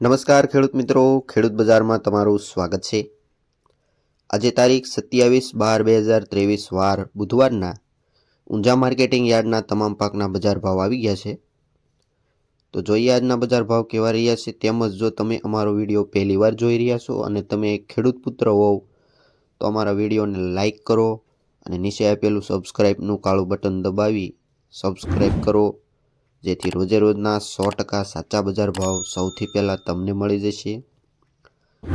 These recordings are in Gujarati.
નમસ્કાર ખેડૂત મિત્રો, ખેડૂત બજારમાં તમારું સ્વાગત છે. આજે તારીખ સત્યાવીસ બાર બે હજાર ત્રેવીસ વાર બુધવારના ઊંઝા માર્કેટિંગ યાર્ડના તમામ પાકના બજાર ભાવ આવી ગયા છે. તો જોઈએ આજના બજાર ભાવ કેવા રહ્યા છે તેમજ જો તમે અમારો વીડિયો પહેલી વાર જોઈ રહ્યા છો અને તમે ખેડૂત પુત્ર હોવ, તો અમારા વિડીયોને લાઈક કરો અને નીચે આપેલું સબસ્ક્રાઈબનું કાળું બટન દબાવી સબસ્ક્રાઈબ કરો જેથી રોજે રોજના સો ટકા સાચા બજાર ભાવ સૌથી પહેલાં તમને મળી જશે.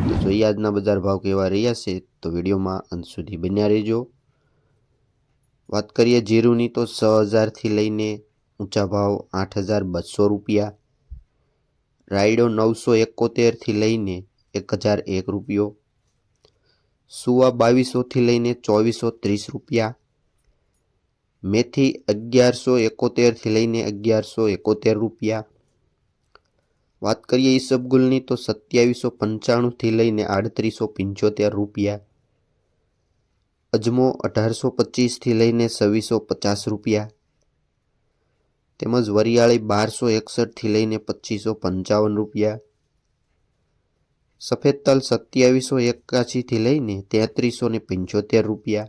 તો જોઈએ આજના બજાર ભાવ કેવા રહ્યા છે, તો વિડીયોમાં અંત સુધી બન્યા રહેજો. વાત કરીએ જીરુની, તો છ હજારથી લઈને ઊંચા ભાવ આઠ હજાર બસો રૂપિયા. રાયડો નવસો એકોતેરથી લઈને એક હજાર એક રૂપિયો. સુવા બાવીસોથી લઈને ચોવીસો ત્રીસ રૂપિયા. મેથી અગિયારસો એકોતેરથી લઈને અગિયારસો એકોતેર રૂપિયા. વાત કરીએ ઈસબગુલની તો સત્યાવીસો પંચાણુંથી લઈને આડત્રીસો પંચોતેર રૂપિયા. અજમો અઢારસો પચીસથી લઈને છવ્વીસો પચાસ રૂપિયા. તેમજ વરિયાળી બારસો એકસઠથી લઈને પચીસો પંચાવન રૂપિયા. સફેદ તલ સત્યાવીસો એકાશીથી લઈને તેત્રીસો ને પંચોતેર રૂપિયા.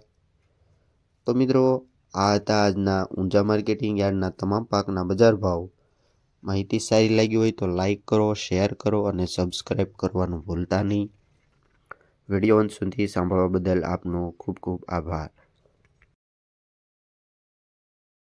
તો મિત્રો આ હતા આજના ઊંઝા માર્કેટિંગ યાર્ડના તમામ પાકના બજાર ભાવ. માહિતી સારી લાગી હોય તો લાઈક કરો, શેર કરો અને સબસ્ક્રાઈબ કરવાનું ભૂલતા નહીં. વીડિયો અંત સુધી સાંભળવા બદલ આપનો ખૂબ ખૂબ આભાર.